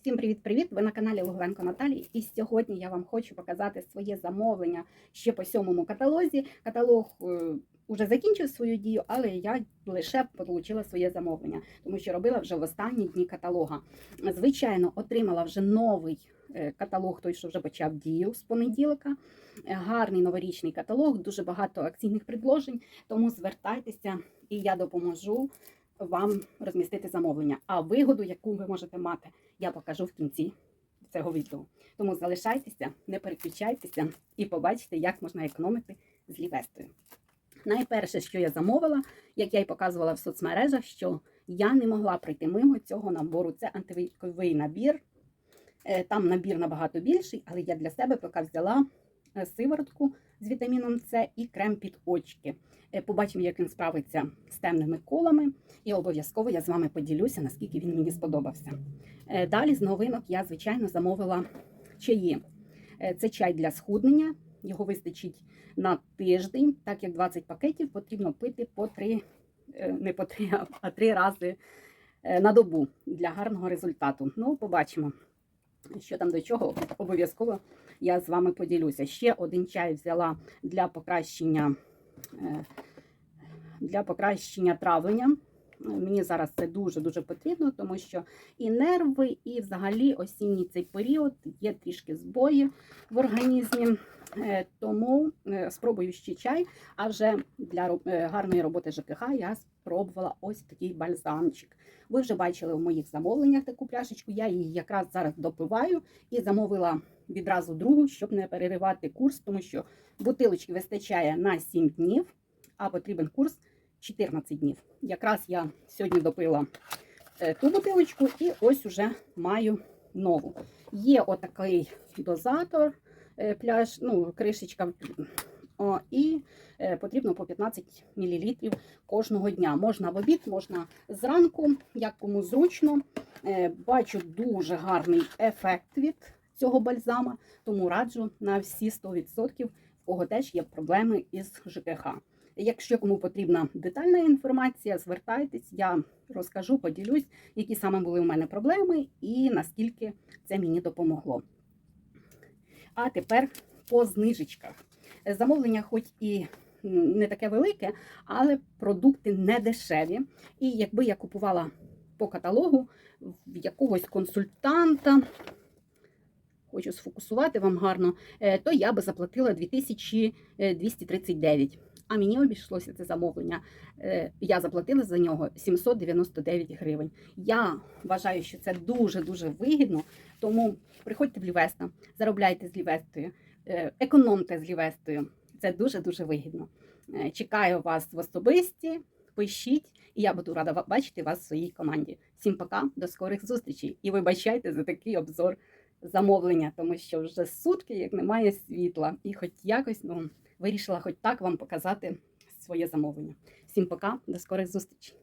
Всім привіт-привіт! Ви на каналі Луговенко Наталії. І сьогодні я вам хочу показати своє замовлення ще по сьомому каталозі. Каталог е, уже закінчив свою дію, але я лише отримала своє замовлення, тому що робила вже в останні дні каталога. Звичайно, отримала вже новий е, каталог, той, що вже почав дію з понеділка. Гарний новорічний каталог, дуже багато акційних предложень. Тому звертайтеся і я допоможу вам розмістити замовлення. А вигоду, яку ви можете мати, я покажу в кінці цього відео. Тому залишайтеся, не переключайтеся і побачите, як можна економити з лівестою. Найперше, що я замовила, як я й показувала в соцмережах, що я не могла пройти мимо цього набору. Це антивіковий набір. Е, Там набір набагато більший, але я для себе поки взяла сиворотку з вітаміном С і крем під очки. Е, Побачимо, як він справиться з темними колами, і обов'язково я з вами поділюся, наскільки він мені сподобався. Е, Далі з новинок я, звичайно, замовила чаї. Е, Це чай для схуднення. Його вистачить на тиждень, так як 20 пакетів потрібно пити по 3, не по 3, а 3 рази е, на добу для гарного результату. Ну, побачимо, що там до чого. Обов'язково я з вами поділюся. Ще один чай взяла для покращення, е, для покращення травлення. Мені зараз це дуже-дуже потрібно, тому що і нерви, і взагалі осінній цей період є трішки збої в організмі. Е, Тому е, спробую ще чай. А вже для е, гарної роботи ЖКХ я спробувала ось такий бальзамчик. Ви вже бачили в моїх замовленнях таку пляшечку. Я її якраз зараз допиваю і замовила відразу другу, щоб не переривати курс, тому що бутилочки вистачає на 7 днів, а потрібен курс 14 днів. Якраз я сьогодні допила ту бутилочку і ось уже маю нову. Є отакий дозатор, пляж, ну, кришечка. О, і е, потрібно по 15 мл кожного дня. Можна в обід, можна зранку, як кому зручно. Е, бачу дуже гарний ефект від цього бальзама, тому раджу на всі 100%, в кого теж є проблеми із ЖКХ. Якщо кому потрібна детальна інформація, звертайтесь, я розкажу, поділюсь, які саме були у мене проблеми і наскільки це мені допомогло. А тепер по знижечках. Замовлення, хоч і не таке велике, але продукти не дешеві. І якби я купувала по каталогу в якогось консультанта, хочу сфокусувати вам гарно, е, то я би заплатила 2239. А мені обійшлося це замовлення. е, Я заплатила за нього 799 гривень. Я вважаю, що це дуже-дуже вигідно, тому приходьте в Лівеста, заробляйте з Лівестою, е, економте з Лівестою. Це дуже-дуже вигідно. Е, Чекаю вас в особисті, пишіть, і я буду рада бачити вас в своїй команді. Всім пока, до скорих зустрічей. І вибачайте за такий обзор замовлення, тому що вже сутки, як немає світла, і хоч якось ну, вирішила хоч так вам показати своє замовлення. Всім пока, до скорих зустрічей.